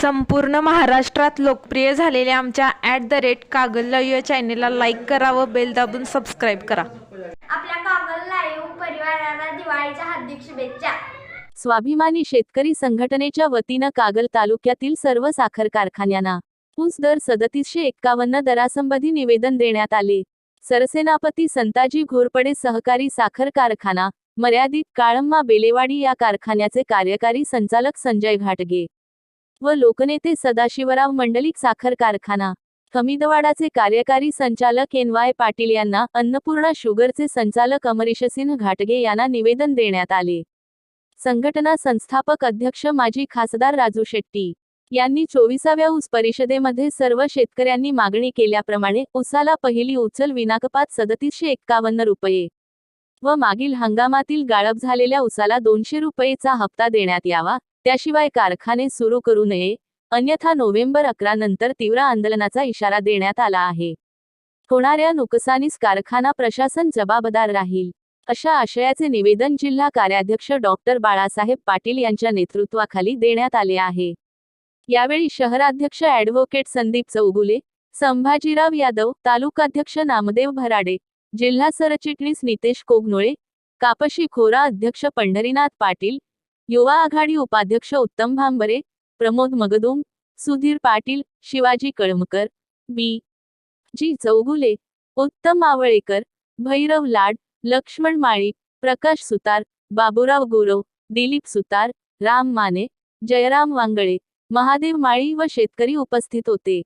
संपूर्ण महाराष्ट्रात लोकप्रिय झालेल्या आमच्या ॲट द रेट कागल या चॅनेलला लाईक करा व बेल दाबून सबस्क्राईब करा. आपल्या कागल लाईव्ह परिवाराला दिवाळीच्या हार्दिक शुभेच्छा. स्वाभिमानी शेतकरी संघटनेच्या वतीनं कागल तालुक्यातील सर्व साखर कारखान्यांना ऊस दर सदतीसशे एक्कावन्न दरासंबंधी निवेदन देण्यात आले. सरसेनापती संताजी घोरपडे सहकारी साखर कारखाना मर्यादित काळम्मा बेलेवाडी या कारखान्याचे कार्यकारी संचालक संजय घाटगे. व लोकनेते सदाशिवराव मंडलिक साखर कारखाना. हमीदवाडाचे कार्यकारी संचालक एन वाय पाटील यांना अन्नपूर्णा शुगरचे संचालक अमरीशसिंह घाटगे यांना निवेदन देण्यात आले. संघटना संस्थापक अध्यक्ष माजी खासदार राजू शेट्टी यांनी चोवीसाव्या ऊस परिषदेमध्ये सर्व शेतकऱ्यांनी मागणी केल्याप्रमाणे ऊसाला पहिली उचल विनाकपात सदतीसशे एक्कावन्न रुपये व मागील हंगामातील गाळप झालेल्या ऊसाला दोनशे रुपयेचा हप्ता देण्यात यावा. त्याशिवाय कारखाने सुरू करू नये. अन्यथा नोव्हेंबर अकरा नंतर तीव्र आंदोलनाचा इशारा देण्यात आला आहे. होणाऱ्या नुकसानीस कारखाना प्रशासन जबाबदार राहील अशा आशयाचे निवेदन जिल्हा कार्याध्यक्ष डॉक्टर बाळासाहेब पाटील यांच्या नेतृत्वाखाली देण्यात आले आहे. यावेळी शहराध्यक्ष ॲडव्होकेट संदीप चौगुले संभाजीराव यादव तालुकाध्यक्ष नामदेव भराडे जिल्हा सरचिटणीस नितेश कोगनोळे कापशी खोरा अध्यक्ष पंढरीनाथ पाटील युवा आघाडी उपाध्यक्ष उत्तम भांबरे प्रमोद मगदुम सुधीर पाटील शिवाजी कळमकर बी. जी. चौगुले उत्तम आवळेकर भैरव लाड लक्ष्मण माळी प्रकाश सुतार बाबुराव गुरव दिलीप सुतार राम माने जयराम वांगळे महादेव माळी व शेतकरी उपस्थित होते.